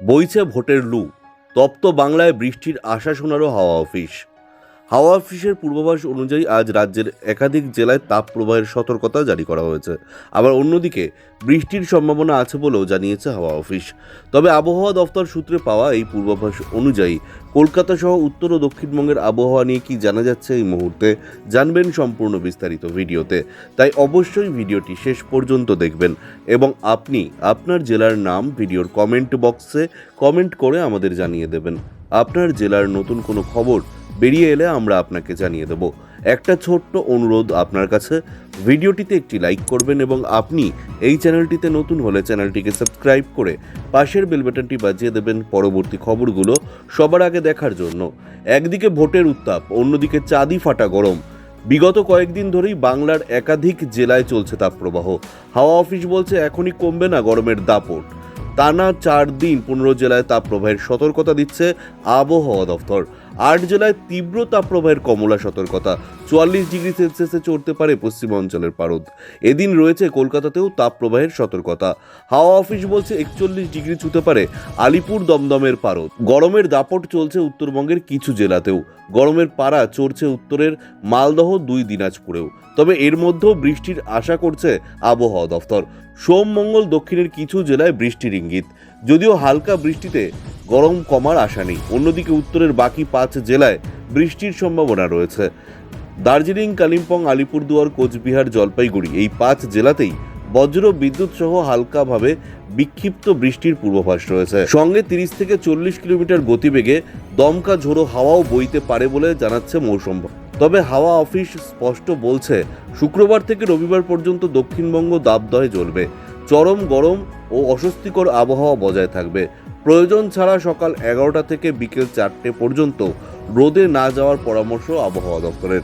বইছে ভোটের লু তপ্ত বাংলায় বৃষ্টির আশা শোনারও হাওয়া অফিস। হাওয়া অফিসের পূর্বাভাস অনুযায়ী আজ রাজ্যের একাধিক জেলায় তাপ প্রবাহের সতর্কতা জারি করা হয়েছে। আবার অন্যদিকে, বৃষ্টির সম্ভাবনা আছে বলেও জানিয়েছে হাওয়া অফিস। তবে আবহাওয়া দফতর সূত্রে পাওয়া এই পূর্বাভাস অনুযায়ী, কলকাতা সহ উত্তর ও দক্ষিণবঙ্গের আবহাওয়া নিয়ে কি জানা যাচ্ছে এই মুহূর্তে, জানবেন সম্পূর্ণ বিস্তারিত ভিডিওতে। তাই অবশ্যই ভিডিওটি শেষ পর্যন্ত দেখবেন এবং আপনি আপনার জেলার নাম ভিডিওর কমেন্ট বক্সে কমেন্ট করে আমাদের জানিয়ে দেবেন। আপনার জেলার নতুন কোনো খবর বেরিয়ে এলে আমরা আপনাকে জানিয়ে দেব। একটা ছোট্ট অনুরোধ আপনার কাছে। ভিডিওটিতে একটি লাইক করবেন এবং আপনি এই চ্যানেলটিতে নতুন হলে চ্যানেলটিকে সাবস্ক্রাইব করে পাশের বেল বাটনটি বাজিয়ে দেবেন পরবর্তী খবরগুলো সবার আগে দেখার জন্য। একদিকে ভোটের উত্তাপ, অন্যদিকে চাঁদি ফাটা গরম। বিগত কয়েকদিন ধরেই বাংলার একাধিক জেলায় চলছে তাপপ্রবাহ। হাওয়া অফিস বলছে এখনই কমবে না গরমের দাপট। টানা চার দিন পনেরো জেলায় তাপপ্রবাহের সতর্কতা দিচ্ছে আবহাওয়া দফতর আট জেলায় তীব্র তাপপ্রবাহের কমলা সতর্কতা। চুয়াল্লিশ ডিগ্রি সেলসিয়াসে চড়তে পারে পশ্চিমাঞ্চলের পারদ। এদিন রয়েছে কলকাতাতেও তাপপ্রবাহের সতর্কতা। হাওয়া অফিস বলছে একচল্লিশ ডিগ্রি ছুতে পারে আলিপুর দমদমের পারদ। গরমের দাপট চলছে উত্তরবঙ্গের কিছু জেলাতেও। গরমের পাড়া চড়ছে উত্তরের মালদহ, দুই দিনাজপুরেও। তবে এর মধ্যেও বৃষ্টির আশা করছে আবহাওয়া দফতর। সোম মঙ্গল দক্ষিণের কিছু জেলায় বৃষ্টির ইঙ্গিত। যদিও হালকা বৃষ্টিতে গরম কমার আশা নেই। অন্যদিকে উত্তরের বাকি পাঁচ জেলায় বৃষ্টির সম্ভাবনা রয়েছে। দার্জিলিং, কালিম্পং, আলিপুরদুয়ার, কোচবিহার, জলপাইগুড়ি এই পাঁচ জেলাতেই বজ্র বিদ্যুৎ সহ হালকাভাবে বিক্ষিপ্ত বৃষ্টির পূর্বাভাস রয়েছে। সঙ্গে তিরিশ থেকে চল্লিশ কিলোমিটার গতিবেগে দমকা ঝোড়ো হাওয়াও বইতে পারে বলে জানাচ্ছে মৌসুম তবে হাওয়া অফিস স্পষ্ট বলছে, শুক্রবার থেকে রবিবার পর্যন্ত দক্ষিণবঙ্গ দাবদহে জ্বলবে। চরম গরম ও অস্বস্তিকর আবহাওয়া বজায় থাকবে। প্রয়োজন ছাড়া সকাল এগারোটা থেকে বিকেল চারটে পর্যন্ত রোদে না যাওয়ার পরামর্শ আবহাওয়া দপ্তরের।